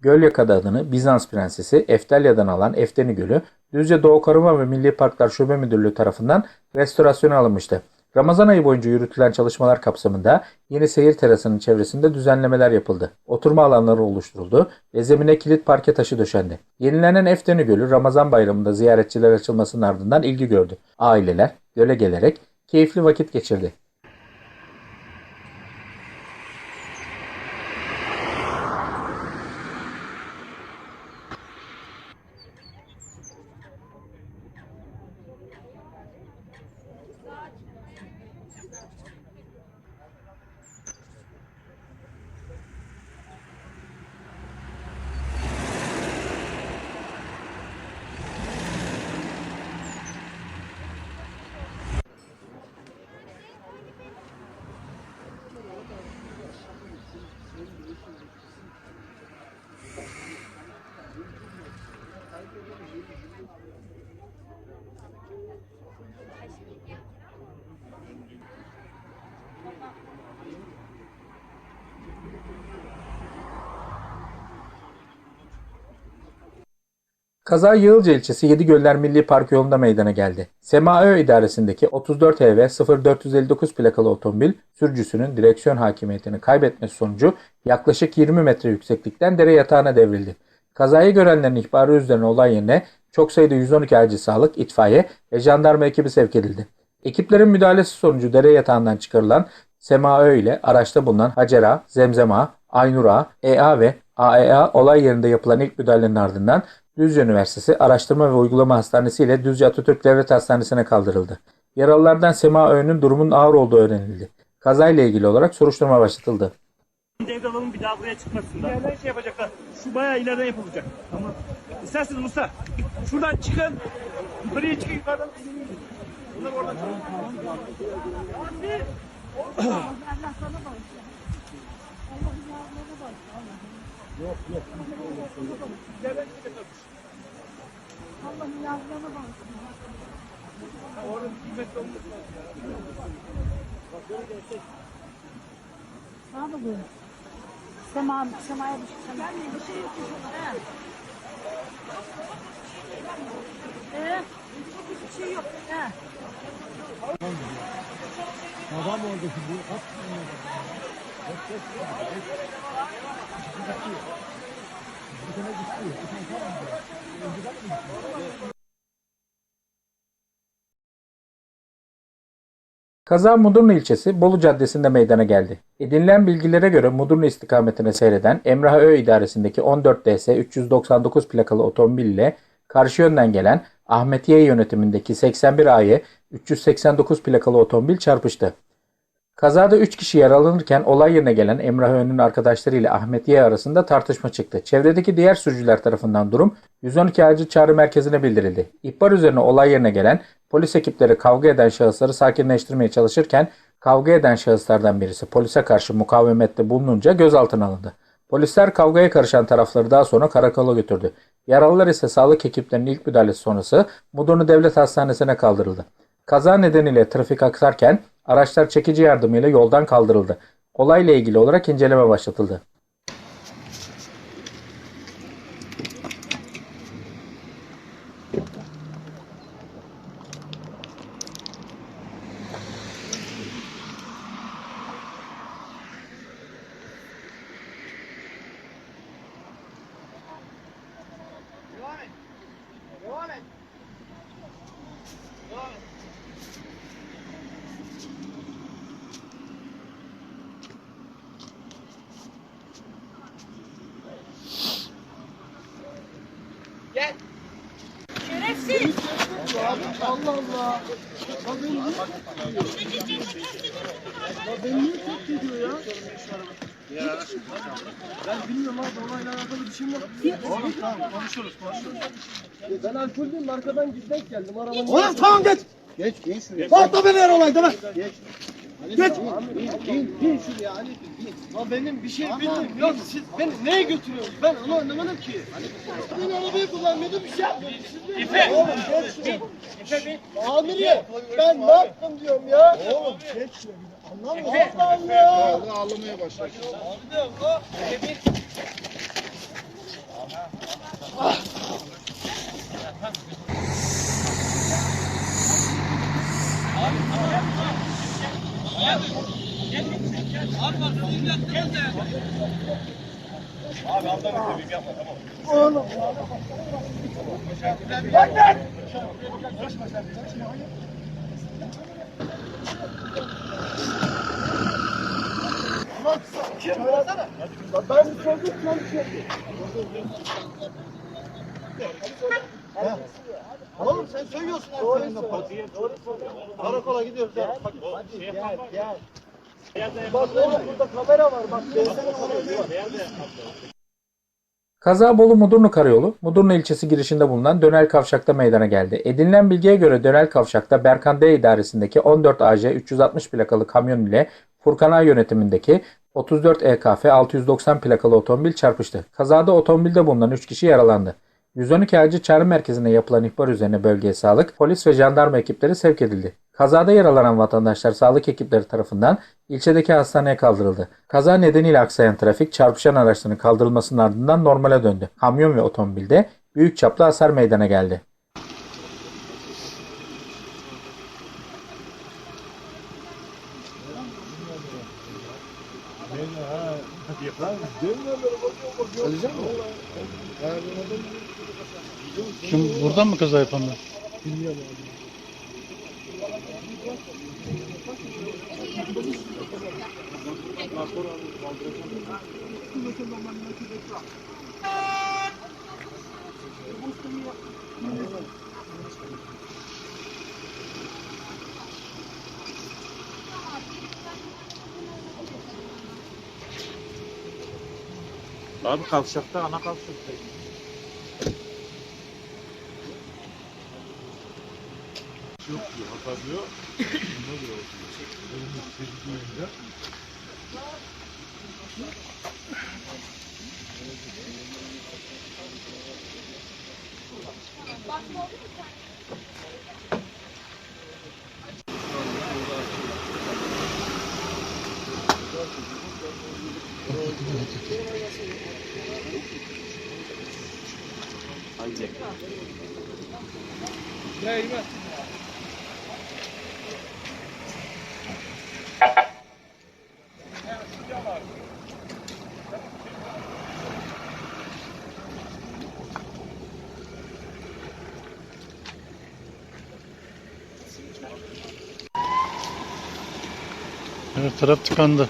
Gölyaka adını Bizans prensesi Eftelya'dan alan Efteni Gölü, Düzce Doğu Koruma ve Milli Parklar Şube Müdürlüğü tarafından restorasyona alınmıştı. Ramazan ayı boyunca yürütülen çalışmalar kapsamında yeni seyir terasının çevresinde düzenlemeler yapıldı. Oturma alanları oluşturuldu ve zemine kilit parke taşı döşendi. Yenilenen Efteni Gölü Ramazan bayramında ziyaretçiler açılmasının ardından ilgi gördü. Aileler göle gelerek keyifli vakit geçirdi. Kaza Yığılca ilçesi Yedigöller Milli Park yolunda meydana geldi. SemaÖ idaresindeki 34 HV 0459 plakalı otomobil sürücüsünün direksiyon hakimiyetini kaybetmesi sonucu yaklaşık 20 metre yükseklikten dere yatağına devrildi. Kazayı görenlerin ihbarı üzerine olay yerine çok sayıda 112 acil sağlık, itfaiye ve jandarma ekibi sevk edildi. Ekiplerin müdahalesi sonucu dere yatağından çıkarılan SemaÖ ile araçta bulunan Hacera, Zemzema, Aynura, EA ve AEA olay yerinde yapılan ilk müdahalenin ardından Düzce Üniversitesi Araştırma ve Uygulama Hastanesi ile Düzce Atatürk Devlet Hastanesi'ne kaldırıldı. Yaralılardan Sema Öğün'ün durumun ağır olduğu öğrenildi. Kazayla ilgili olarak soruşturma başlatıldı. Devralalım bir daha buraya çıkmasınlar. Yerden şey yapacaklar. Şu bayağı ileriden yapılacak. Tamam. İsterseniz Musa. Şuradan çıkın. Yukarıya çıkın yukarıdan. Bunlar oradan çıkın. Allah'ın yazdığına baksın. Orada bir metre olmuş. Ne yapalım? Sema, semaya bir şey. Ben bir şey yok. He. Ee? Hiçbir şey yok. He. Babam orada şimdi. At. Kaza Mudurnu ilçesi Bolu Caddesi'nde meydana geldi. Edinilen bilgilere göre Mudurnu istikametine seyreden Emrah Ö idaresindeki 14 DS 399 plakalı otomobil ile karşı yönden gelen Ahmetiye yönetimindeki 81 AY 389 plakalı otomobil çarpıştı. Kazada 3 kişi yaralanırken olay yerine gelen Emrah Ön'ün arkadaşları ile Ahmet Y arasında tartışma çıktı. Çevredeki diğer sürücüler tarafından durum 112 acil çağrı merkezine bildirildi. İhbar üzerine olay yerine gelen polis ekipleri kavga eden şahısları sakinleştirmeye çalışırken kavga eden şahıslardan birisi polise karşı mukavemette bulununca gözaltına alındı. Polisler kavgaya karışan tarafları daha sonra karakola götürdü. Yaralılar ise sağlık ekiplerinin ilk müdahalesi sonrası Mudurnu Devlet Hastanesi'ne kaldırıldı. Kaza nedeniyle trafik aksarken araçlar çekici yardımıyla yoldan kaldırıldı. Olayla ilgili olarak inceleme başlatıldı. Allah Allah. Ya beni niye ediyor? Ya ya? Ben bilmiyorum abi olayla alakalı bir şeyim yok. Oğlum tamam konuşuruz konuşuruz. Ben alkollüyüm arkadan gitmek geldim arabanın. Oğlum tamam geç. Geç geç. Patla beni her olayda lan. Geç. Geç. Bin, bin şuraya Ali bin. Ya benim bir şey bilmiyorum. Yok siz beni neye götürüyorsunuz? Ben onu anlamadım ki. Ben arabayı kullanmıyordum bir şey yapmıyordum. İfe. Oğlum geç şuraya. İfe bin. Amirim ben ne yaptım diyorum ya. Oğlum geç şuraya. Anlamıyor musun? Allah Allah. ağlamaya başladı. Abi aldan ötebim yapma tamam. Oğlum. Lan lan. Koşma sen. Lan kim? Ben çocuk çocuk. Hadi. Hadi. Oğlum sen söylüyorsun her seferinde Karakola gidiyoruz ya. Bak, gel gel. Bak oğlum burada kamera var bak. Gelsene oraya. Kaza Bolu Mudurnu Karayolu, Mudurnu ilçesi girişinde bulunan Dönel Kavşak'ta meydana geldi. Edinilen bilgiye göre Dönel Kavşak'ta Berkan D idaresindeki 14 AJ 360 plakalı kamyon ile Furkan A yönetimindeki 34 EKF 690 plakalı otomobil çarpıştı. Kazada otomobilde bulunan 3 kişi yaralandı. 112 acil çağrı merkezine yapılan ihbar üzerine bölgeye sağlık, polis ve jandarma ekipleri sevk edildi. Kazada yaralanan vatandaşlar sağlık ekipleri tarafından ilçedeki hastaneye kaldırıldı. Kaza nedeniyle aksayan trafik çarpışan araçların kaldırılmasının ardından normale döndü. Kamyon ve otomobilde büyük çaplı hasar meydana geldi. Kim buradan mı kaza yapanlar? Abi kavşakta ana kavşakta. diyor, atarlıyor. Buna göre oturuyor. Elini çeşit duyunca. Bakma Her taraf tıkandı.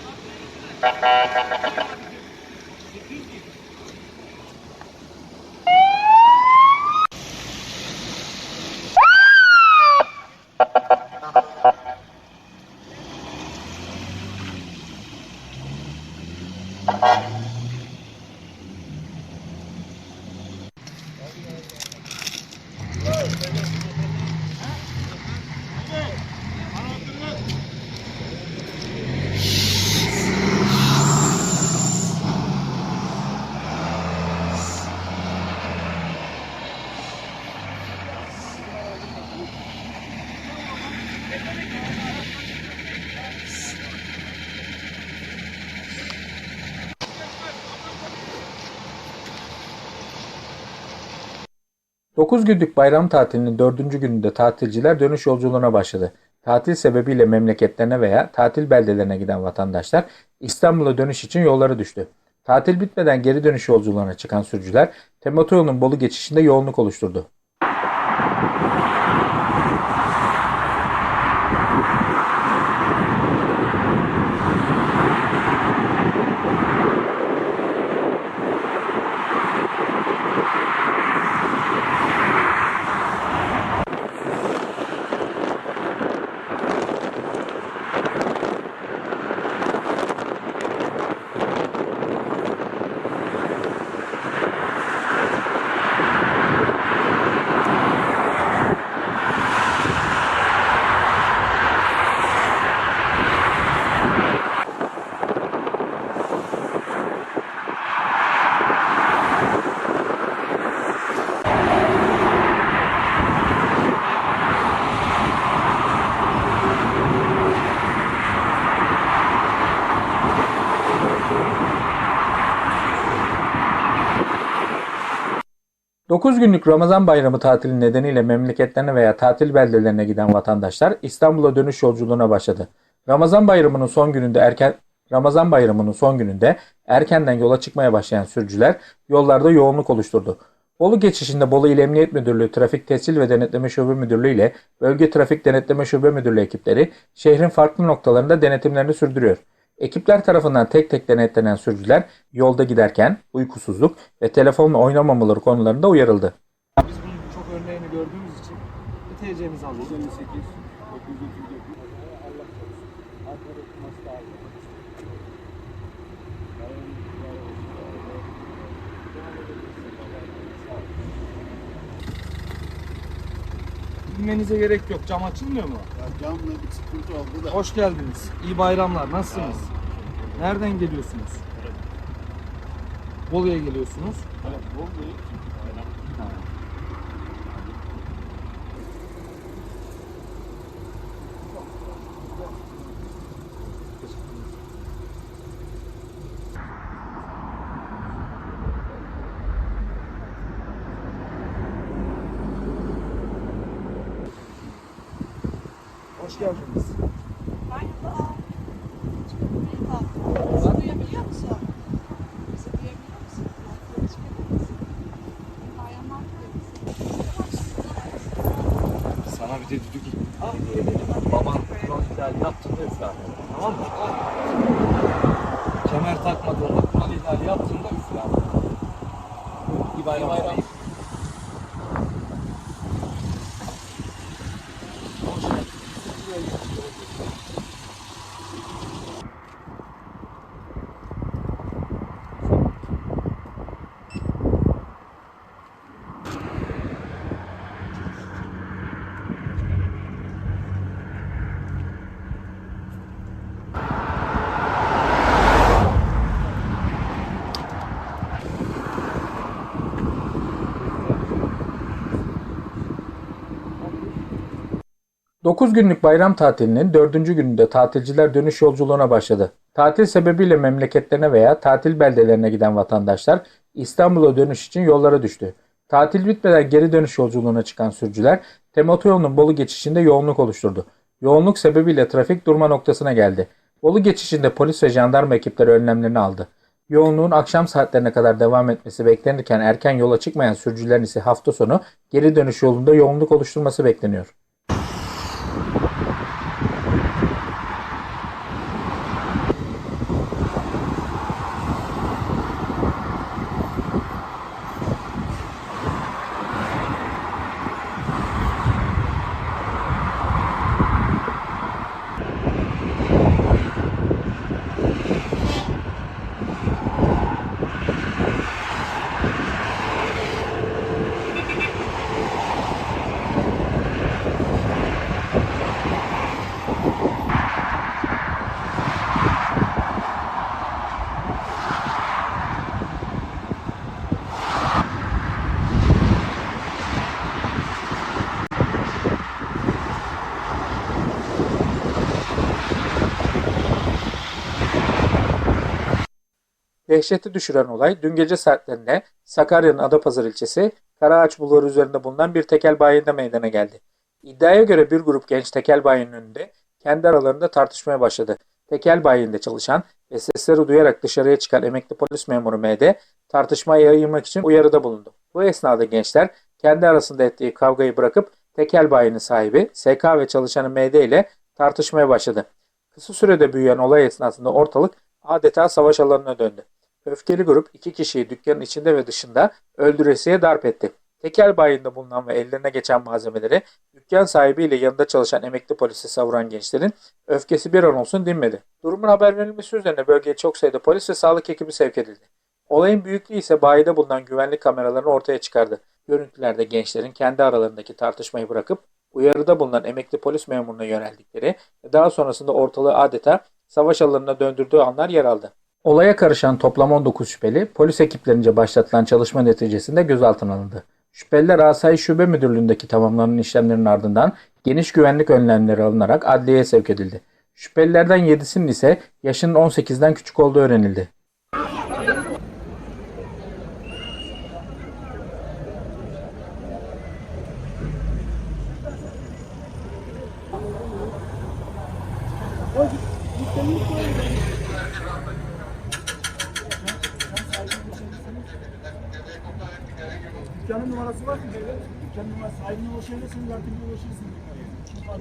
Dokuz günlük bayram tatilinin dördüncü gününde tatilciler dönüş yolculuğuna başladı. Tatil sebebiyle memleketlerine veya tatil beldelerine giden vatandaşlar İstanbul'a dönüş için yollara düştü. Tatil bitmeden geri dönüş yolculuğuna çıkan sürücüler Temotoyolu'nun Bolu geçişinde yoğunluk oluşturdu. Dokuz günlük Ramazan bayramı tatili nedeniyle memleketlerine veya tatil beldelerine giden vatandaşlar İstanbul'a dönüş yolculuğuna başladı. Ramazan bayramının son gününde erken Ramazan bayramının son gününde erkenden yola çıkmaya başlayan sürücüler yollarda yoğunluk oluşturdu. Bolu geçişinde Bolu İl Emniyet Müdürlüğü Trafik Tescil ve Denetleme Şube Müdürlüğü ile Bölge Trafik Denetleme Şube Müdürlüğü ekipleri şehrin farklı noktalarında denetimlerini sürdürüyor. Ekipler tarafından tek tek denetlenen sürücüler yolda giderken uykusuzluk ve telefonla oynamamaları konularında uyarıldı. Biz bunun çok örneğini gördüğümüz için bir TC'mizi alıyoruz. 58, 939. Allah korusun. Arkada tutması da lazım. Bilmenize gerek yok. Cam açılmıyor mu? Camla bir sıkıntı oldu da. Hoş geldiniz. İyi bayramlar. Nasılsınız? Nereden geliyorsunuz? Bolu'ya geliyorsunuz. Ha. Geldiniz. Sana bir de düdük. Baban kural ihlali yaptığında üfler. Tamam mı? 9 günlük bayram tatilinin 4. gününde tatilciler dönüş yolculuğuna başladı. Tatil sebebiyle memleketlerine veya tatil beldelerine giden vatandaşlar İstanbul'a dönüş için yollara düştü. Tatil bitmeden geri dönüş yolculuğuna çıkan sürücüler TEM otoyolunun Bolu geçişinde yoğunluk oluşturdu. Yoğunluk sebebiyle trafik durma noktasına geldi. Bolu geçişinde polis ve jandarma ekipleri önlemlerini aldı. Yoğunluğun akşam saatlerine kadar devam etmesi beklenirken erken yola çıkmayan sürücülerin ise hafta sonu geri dönüş yolunda yoğunluk oluşturması bekleniyor. Dehşeti düşüren olay dün gece saatlerinde Sakarya'nın Adapazarı ilçesi Karaağaç Bulvarı üzerinde bulunan bir tekel bayinde meydana geldi. İddiaya göre bir grup genç tekel bayinin önünde kendi aralarında tartışmaya başladı. Tekel bayinde çalışan ve sesleri duyarak dışarıya çıkan emekli polis memuru MD tartışmayı yayılmak için uyarıda bulundu. Bu esnada gençler kendi arasında ettiği kavgayı bırakıp tekel bayinin sahibi SK ve çalışanı MD ile tartışmaya başladı. Kısa sürede büyüyen olay esnasında ortalık adeta savaş alanına döndü. Öfkeli grup iki kişiyi dükkanın içinde ve dışında öldüresiye darp etti. Tekel bayinde bulunan ve ellerine geçen malzemeleri dükkan sahibiyle yanında çalışan emekli polisi savuran gençlerin öfkesi bir an olsun dinmedi. Durumun haber verilmesi üzerine bölgeye çok sayıda polis ve sağlık ekibi sevk edildi. Olayın büyüklüğü ise bayide bulunan güvenlik kameralarını ortaya çıkardı. Görüntülerde gençlerin kendi aralarındaki tartışmayı bırakıp uyarıda bulunan emekli polis memuruna yöneldikleri ve daha sonrasında ortalığı adeta savaş alanına döndürdüğü anlar yer aldı. Olaya karışan toplam 19 şüpheli polis ekiplerince başlatılan çalışma neticesinde gözaltına alındı. Şüpheliler Asayiş Şube Müdürlüğü'ndeki tamamlanan işlemlerin ardından geniş güvenlik önlemleri alınarak adliyeye sevk edildi. Şüphelilerden 7'sinin ise yaşının 18'den küçük olduğu öğrenildi. Dükkanın numarası var mı? Evet. Dükkanın numarası. Sahibine ulaşabilirsiniz. Her türlü ulaşırsınız. Kim var?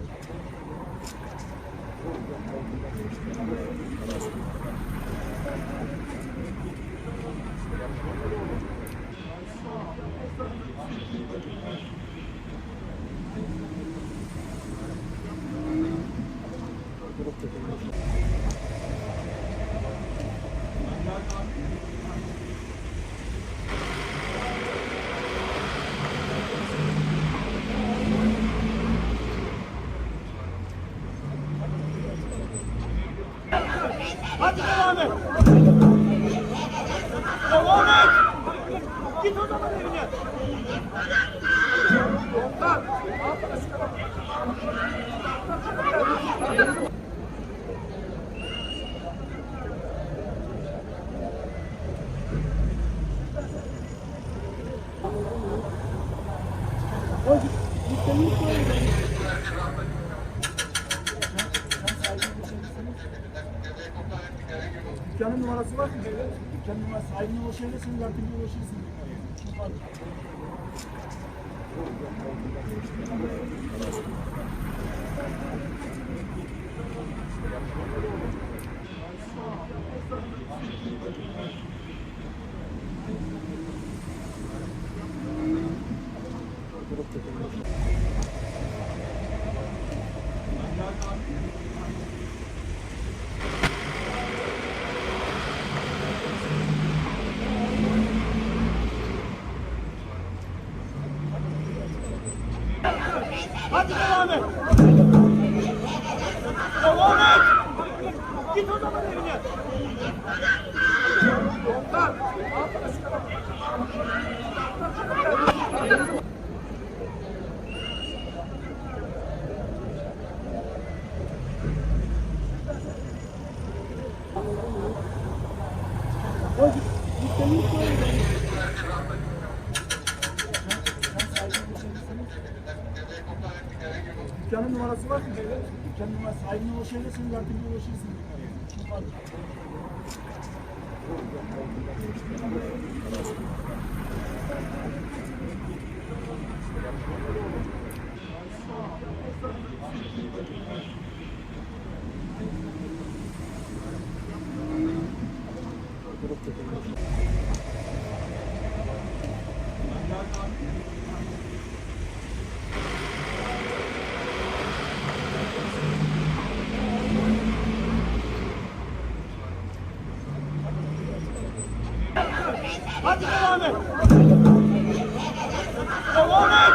Hadi devam et. Devam et. Git o zaman evine. Dükkanın numarası var mı? Evet. Dükkanın numarası. Sahibine ulaşabilirsiniz. Türlü ulaşırsınız. Kim var? Hadi devam et. Devam et. Git o zaman evine. Dükkanın numarası var mı? Evet. Dükkanın numarası. Sahibine ulaşabilirsiniz. Hadi devam et. Devam et.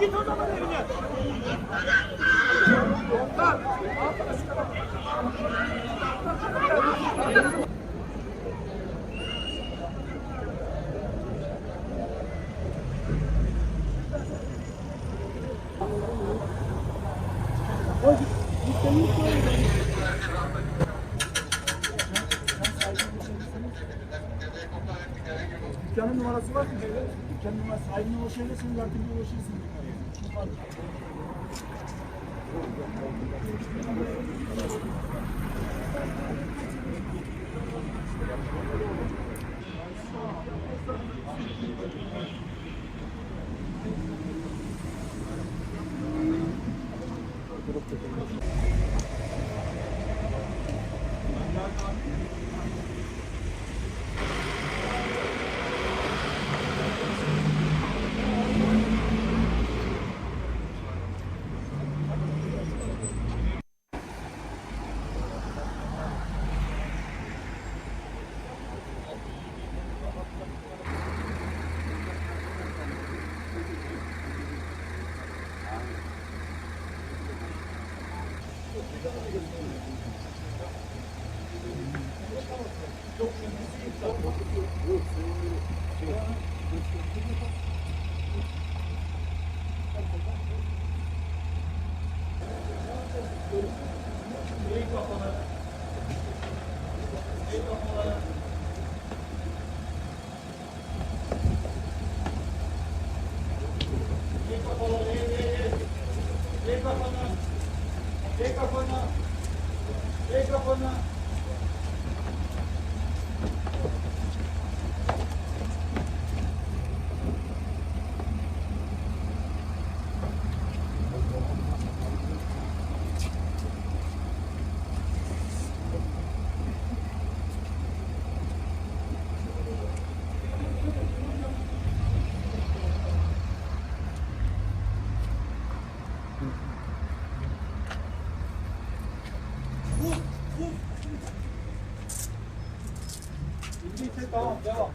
Git o zaman evine. başarılısın zaten ulaşırsın. Tamam devam.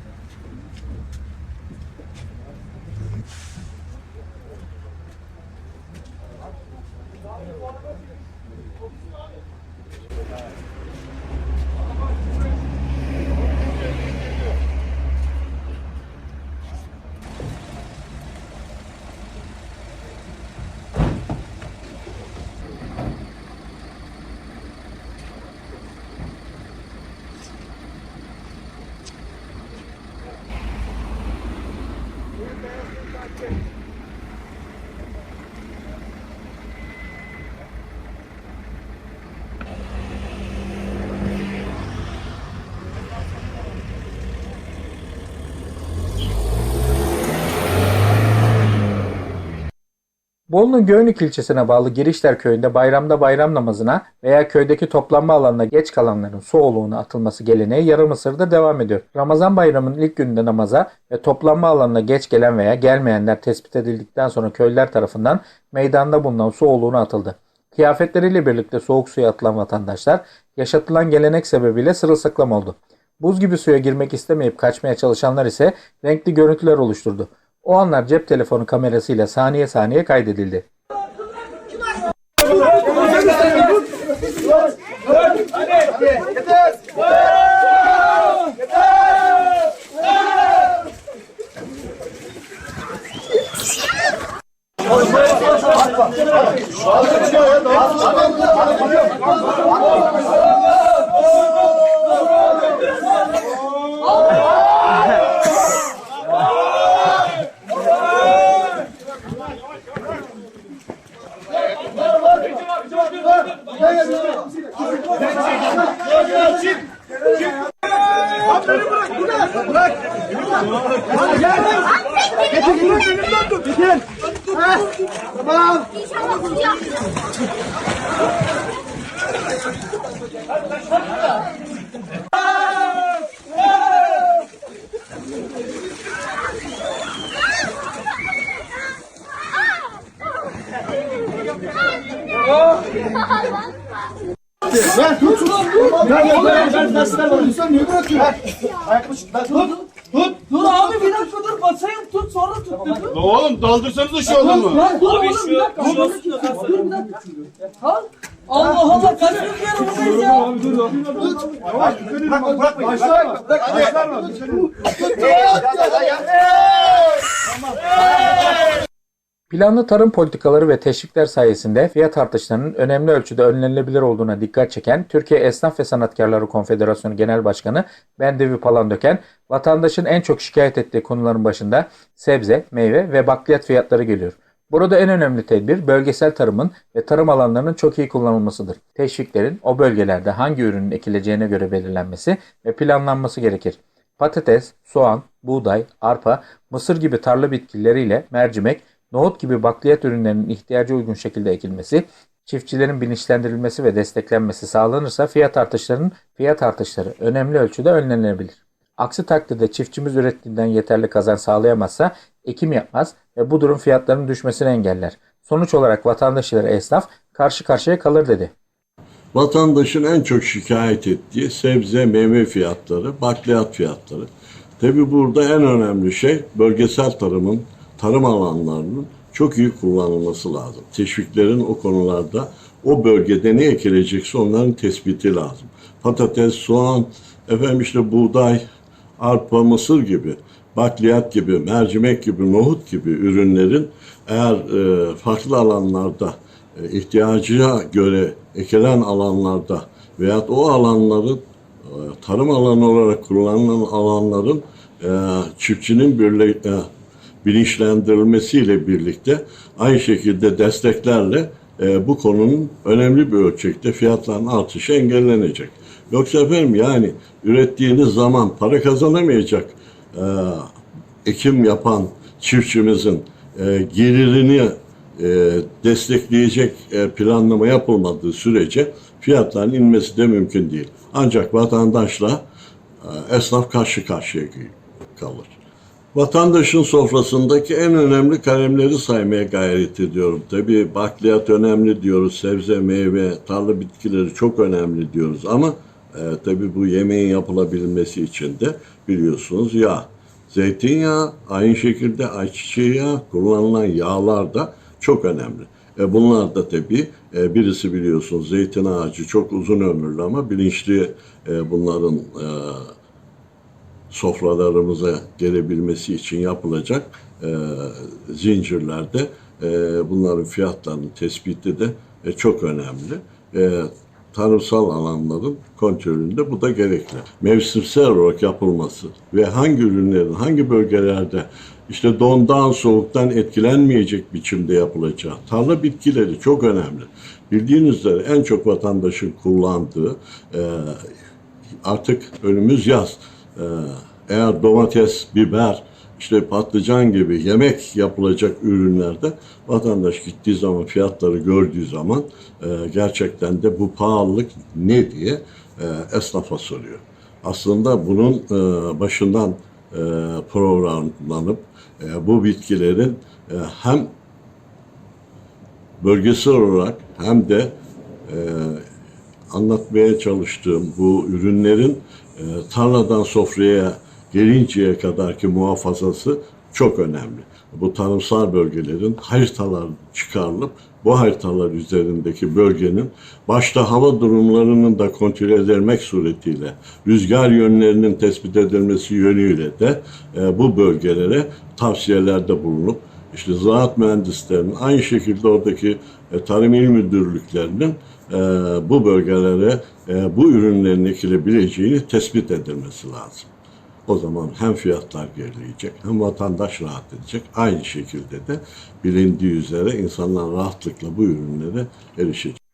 Bolu'nun Göynük ilçesine bağlı Girişler köyünde bayramda bayram namazına veya köydeki toplanma alanına geç kalanların su oluğuna atılması geleneği Yarımısır'da devam ediyor. Ramazan bayramının ilk gününde namaza ve toplanma alanına geç gelen veya gelmeyenler tespit edildikten sonra köylüler tarafından meydanda bulunan su oluğuna atıldı. Kıyafetleriyle birlikte soğuk suya atılan vatandaşlar yaşatılan gelenek sebebiyle sırılsıklam oldu. Buz gibi suya girmek istemeyip kaçmaya çalışanlar ise renkli görüntüler oluşturdu. O anlar cep telefonu kamerasıyla saniye saniye kaydedildi. Oğlum daldırsanıza şu adamı. Lan dur oğlum bir dakika. Dur bir dakika. Al. Allah Allah kaç bir kere buradayız ya. Bırak bırak başlar. Bırak başlar. Planlı tarım politikaları ve teşvikler sayesinde fiyat artışlarının önemli ölçüde önlenebilir olduğuna dikkat çeken Türkiye Esnaf ve Sanatkarları Konfederasyonu Genel Başkanı Bendevi Palandöken, vatandaşın en çok şikayet ettiği konuların başında sebze, meyve ve bakliyat fiyatları geliyor. Burada en önemli tedbir bölgesel tarımın ve tarım alanlarının çok iyi kullanılmasıdır. Teşviklerin o bölgelerde hangi ürünün ekileceğine göre belirlenmesi ve planlanması gerekir. Patates, soğan, buğday, arpa, mısır gibi tarla bitkileriyle mercimek, nohut gibi bakliyat ürünlerinin ihtiyaca uygun şekilde ekilmesi, çiftçilerin bilinçlendirilmesi ve desteklenmesi sağlanırsa fiyat artışlarının fiyat artışları önemli ölçüde önlenebilir. Aksi takdirde çiftçimiz ürettiğinden yeterli kazanç sağlayamazsa ekim yapmaz ve bu durum fiyatların düşmesini engeller. Sonuç olarak vatandaş ile esnaf karşı karşıya kalır dedi. Vatandaşın en çok şikayet ettiği sebze, meyve fiyatları, bakliyat fiyatları. Tabi burada en önemli şey bölgesel tarımın, tarım alanlarının çok iyi kullanılması lazım. Teşviklerin o konularda o bölgede ne ekilecekse onların tespiti lazım. Patates, soğan, efendim işte buğday, arpa, mısır gibi, bakliyat gibi, mercimek gibi, nohut gibi ürünlerin eğer e, farklı alanlarda e, ihtiyacına göre ekilen alanlarda veyahut o alanların e, tarım alanı olarak kullanılan alanların e, çiftçinin birle, e, bilinçlendirilmesiyle birlikte aynı şekilde desteklerle e, bu konunun önemli bir ölçekte fiyatların artışı engellenecek. Yoksa efendim yani ürettiğiniz zaman para kazanamayacak e, ekim yapan çiftçimizin e, gelirini e, destekleyecek e, planlama yapılmadığı sürece fiyatların inmesi de mümkün değil. Ancak vatandaşla e, esnaf karşı karşıya kalır. Vatandaşın sofrasındaki en önemli kalemleri saymaya gayret ediyorum. Tabii bakliyat önemli diyoruz, sebze, meyve, tarla bitkileri çok önemli diyoruz ama e, tabii bu yemeğin yapılabilmesi için de biliyorsunuz yağ. Zeytinyağı, aynı şekilde ayçiçeği yağı, kullanılan yağlar da çok önemli. E bunlar da tabii e, birisi biliyorsunuz zeytin ağacı çok uzun ömürlü ama bilinçli e, bunların e, sofralarımıza gelebilmesi için yapılacak e, zincirlerde e, bunların fiyatlarının tespiti de e, çok önemli. E, tarımsal alanların kontrolünde bu da gerekli. Mevsimsel olarak yapılması ve hangi ürünlerin hangi bölgelerde işte dondan soğuktan etkilenmeyecek biçimde yapılacağı. Tarla bitkileri çok önemli. Bildiğiniz üzere en çok vatandaşın kullandığı e, artık önümüz yaz. Ee, eğer domates, biber, işte patlıcan gibi yemek yapılacak ürünlerde vatandaş gittiği zaman fiyatları gördüğü zaman e, gerçekten de bu pahalılık ne diye e, esnafa soruyor. Aslında bunun e, başından e, programlanıp e, bu bitkilerin e, hem bölgesel olarak hem de e, anlatmaya çalıştığım bu ürünlerin e, tarladan sofraya gelinceye kadarki muhafazası çok önemli. Bu tarımsal bölgelerin haritalar çıkarılıp bu haritalar üzerindeki bölgenin başta hava durumlarının da kontrol edilmek suretiyle rüzgar yönlerinin tespit edilmesi yönüyle de e, bu bölgelere tavsiyelerde bulunup işte ziraat mühendislerinin aynı şekilde oradaki e, tarım il müdürlüklerinin e, bu bölgelere e, bu ürünlerin ekilebileceğini tespit edilmesi lazım. O zaman hem fiyatlar gerileyecek hem vatandaş rahat edecek. Aynı şekilde de bilindiği üzere insanlar rahatlıkla bu ürünlere erişecek.